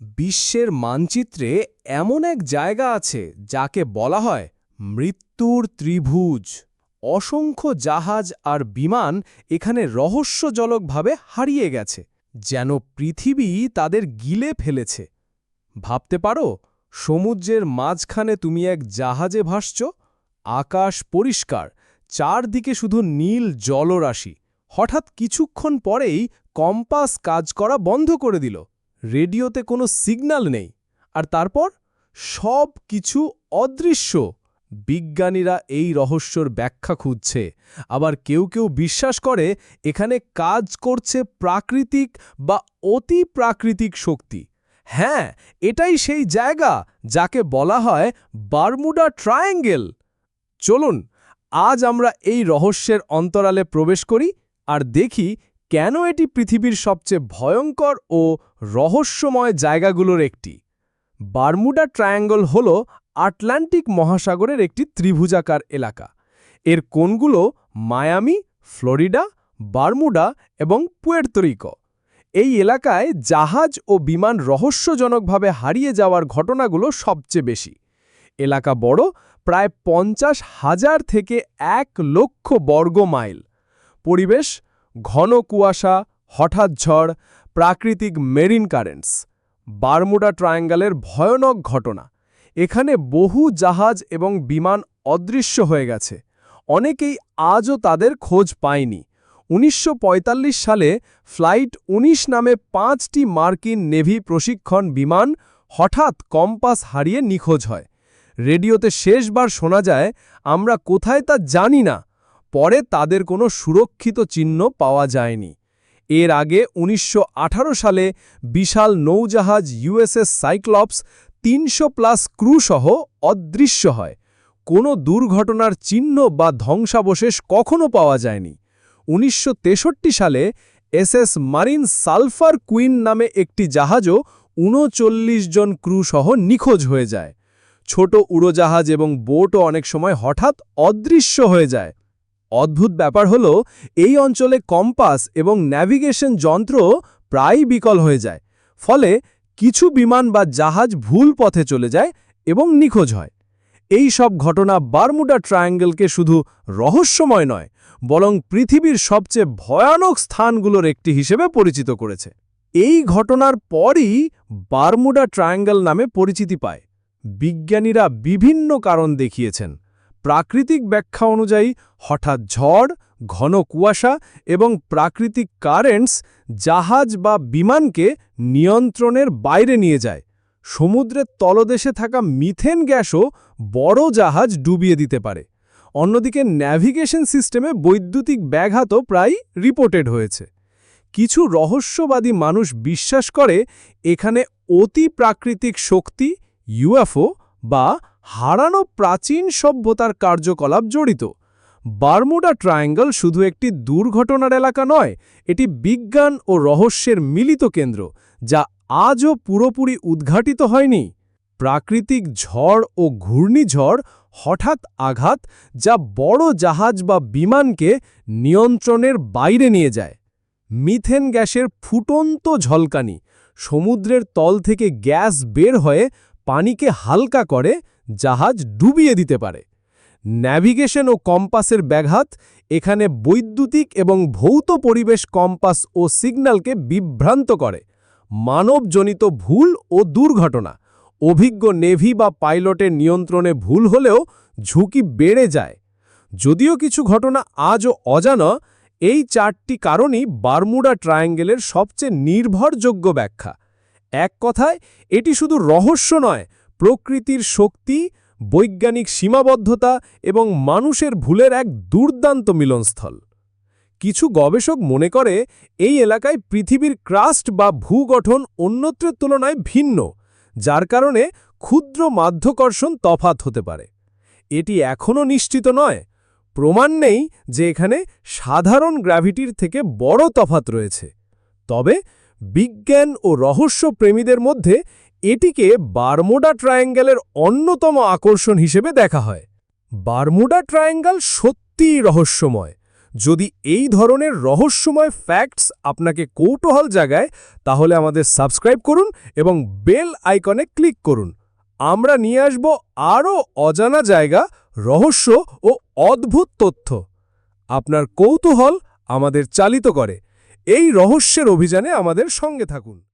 বিশ্বের মানচিত্রে এমন এক জায়গা আছে যাকে বলা হয় মৃত্যুর ত্রিভুজ। অসংখ্য জাহাজ আর বিমান এখানে রহস্যজনকভাবে হারিয়ে গেছে, যেন পৃথিবী তাদের গিলে ফেলেছে। ভাবতে পারো, সমুদ্রের মাঝখানে তুমি এক জাহাজে ভাসছ, আকাশ পরিষ্কার, চারদিকে শুধু নীল জলরাশি। হঠাৎ কিছুক্ষণ পরেই কম্পাস কাজ করা বন্ধ করে দিল। রেডিওতে কোনো সিগন্যাল নেই। আর তারপর সব কিছু অদৃশ্য। বিজ্ঞানীরা এই রহস্যর ব্যাখ্যা খুঁজছে। আবার কেউ কেউ বিশ্বাস করে এখানে কাজ করছে প্রাকৃতিক বা অতি প্রাকৃতিক শক্তি। হ্যাঁ এটাই সেই জায়গা যাকে বলা হয় বারমুডা ট্রায়াঙ্গেল। চলুন, আজ আমরা এই রহস্যের অন্তরালে প্রবেশ করি আর দেখি কেন এটি পৃথিবীর সবচেয়ে ভয়ঙ্কর ও রহস্যময় জায়গাগুলোর একটি? বারমুডা ট্রায়াঙ্গল হল আটলান্টিক মহাসাগরের একটি ত্রিভুজাকার এলাকা। এর কোণগুলো মায়ামি, ফ্লোরিডা, বারমুডা এবং পুয়ের্তরিকো এই এলাকায় জাহাজ ও বিমান রহস্যজনকভাবে হারিয়ে যাওয়ার ঘটনাগুলো সবচেয়ে বেশি। এলাকা বড়, প্রায় পঞ্চাশ হাজার থেকে এক লক্ষ বর্গ মাইল। পরিবেশ ঘন কুয়াশা, হঠাৎ ঝড়, প্রাকৃতিক মেরিন কারেন্টস। বারমুডা ট্রায়াঙ্গলের ভয়ানক ঘটনা। এখানে বহু জাহাজ এবং বিমান অদৃশ্য হয়ে গেছে। অনেকেই আজও তাদের খোঁজ পায়নি। উনিশশো পঁয়তাল্লিশ সালে ফ্লাইট ১৯ নামে পাঁচটি মার্কিন নেভি প্রশিক্ষণ বিমান হঠাৎ কম্পাস হারিয়ে নিখোঁজ হয়। রেডিওতে শেষবার শোনা যায়, আমরা কোথায় তা জানি না। পরে তাদের কোনো সুরক্ষিত চিহ্ন পাওয়া যায়নি। এর আগে ১৯১৮ সালে বিশাল নৌজাহাজ ইউএসএস সাইক্লপস তিনশো প্লাস ক্রুসহ অদৃশ্য হয়। কোনো দুর্ঘটনার চিহ্ন বা ধ্বংসাবশেষ কখনও পাওয়া যায়নি। উনিশশো তেষট্টি সালে এসএস মারিন সালফার কুইন নামে একটি জাহাজও উনচল্লিশ জন ক্রুসহ নিখোঁজ হয়ে যায়। ছোট উড়োজাহাজ এবং বোটও অনেক সময় হঠাৎ অদৃশ্য হয়ে যায়। অদ্ভুত ব্যাপার হল, এই অঞ্চলে কম্পাস এবং ন্যাভিগেশন যন্ত্র প্রায় বিকল হয়ে যায়, ফলে কিছু বিমান বা জাহাজ ভুল পথে চলে যায় এবং নিখোঁজ হয়। এই সব ঘটনা বারমুডা ট্রায়াঙ্গেলকে শুধু রহস্যময় নয়, বরং পৃথিবীর সবচেয়ে ভয়ানক স্থানগুলোর একটি হিসেবে পরিচিত করেছে। এই ঘটনার পরই বারমুডা ট্রায়াঙ্গেল নামে পরিচিতি পায়। বিজ্ঞানীরা বিভিন্ন কারণ দেখিয়েছেন। প্রাকৃতিক ব্যাখ্যা অনুযায়ী হঠাৎ ঝড়, ঘন কুয়াশা এবং প্রাকৃতিক কারেন্টস জাহাজ বা বিমানকে নিয়ন্ত্রণের বাইরে নিয়ে যায়। সমুদ্রের তলদেশে থাকা মিথেন গ্যাসও বড় জাহাজ ডুবিয়ে দিতে পারে। অন্যদিকে ন্যাভিগেশন সিস্টেমে বৈদ্যুতিক ব্যাঘাতও প্রায় রিপোর্টেড হয়েছে। কিছু রহস্যবাদী মানুষ বিশ্বাস করে, এখানে অতি প্রাকৃতিক শক্তি, ইউএফও বা হারানো প্রাচীন সভ্যতার কার্যকলাপ জড়িত। বারমুডা ট্রায়াঙ্গল শুধু একটি দুর্ঘটনার এলাকা নয়, এটি বিজ্ঞান ও রহস্যের মিলিত কেন্দ্র, যা আজও পুরোপুরি উদ্ঘাটিত হয়নি। প্রাকৃতিক ঝড় ও ঘূর্ণিঝড় হঠাৎ আঘাত, যা বড় জাহাজ বা বিমানকে নিয়ন্ত্রণের বাইরে নিয়ে যায়। মিথেন গ্যাসের ফুটন্ত ঝলকানি, সমুদ্রের তল থেকে গ্যাস বের হয়ে পানিকে হালকা করে জাহাজ ডুবিয়ে দিতে পারে। ন্যাভিগেশন ও কম্পাসের ব্যাঘাত এখানে বৈদ্যুতিক এবং ভৌত পরিবেশ কম্পাস ও সিগন্যালকে বিভ্রান্ত করে। মানবজনিত ভুল ও দুর্ঘটনা, অভিজ্ঞ নেভি বা পাইলটের নিয়ন্ত্রণে ভুল হলেও ঝুঁকি বেড়ে যায়। যদিও কিছু ঘটনা আজও অজানা, এই চারটি কারণই বারমুডা ট্রায়াঙ্গেলের সবচেয়ে নির্ভরযোগ্য ব্যাখ্যা। এক কথায়, এটি শুধু রহস্য নয় প্রকৃতির শক্তি, বৈজ্ঞানিক সীমাবদ্ধতা এবং মানুষের ভুলের এক দুর্দান্ত মিলনস্থল। কিছু গবেষক মনে করে এই এলাকায় পৃথিবীর ক্রাস্ট বা ভূগঠন অন্যত্রের তুলনায় ভিন্ন, যার কারণে ক্ষুদ্র মাধ্যাকর্ষণ তফাত হতে পারে। এটি এখনও নিশ্চিত নয়, প্রমাণ নেই যে এখানে সাধারণ গ্র্যাভিটির থেকে বড় তফাত রয়েছে। তবে বিজ্ঞান ও রহস্য প্রেমীদের মধ্যে এটিকে বারমুডা ট্রায়াঙ্গেলের অন্যতম আকর্ষণ হিসেবে দেখা হয়। বারমুডা ট্রায়াঙ্গেল সত্যিই রহস্যময়। যদি এই ধরনের রহস্যময় ফ্যাক্টস আপনাকে কৌতূহল জাগায়, তাহলে আমাদের সাবস্ক্রাইব করুন এবং বেল আইকনে ক্লিক করুন। আমরা নিয়ে আসব আরও অজানা জায়গা, রহস্য ও অদ্ভুত তথ্য। আপনার কৌতূহল আমাদের চালিত করে। এই রহস্যের অভিযানে আমাদের সঙ্গে থাকুন।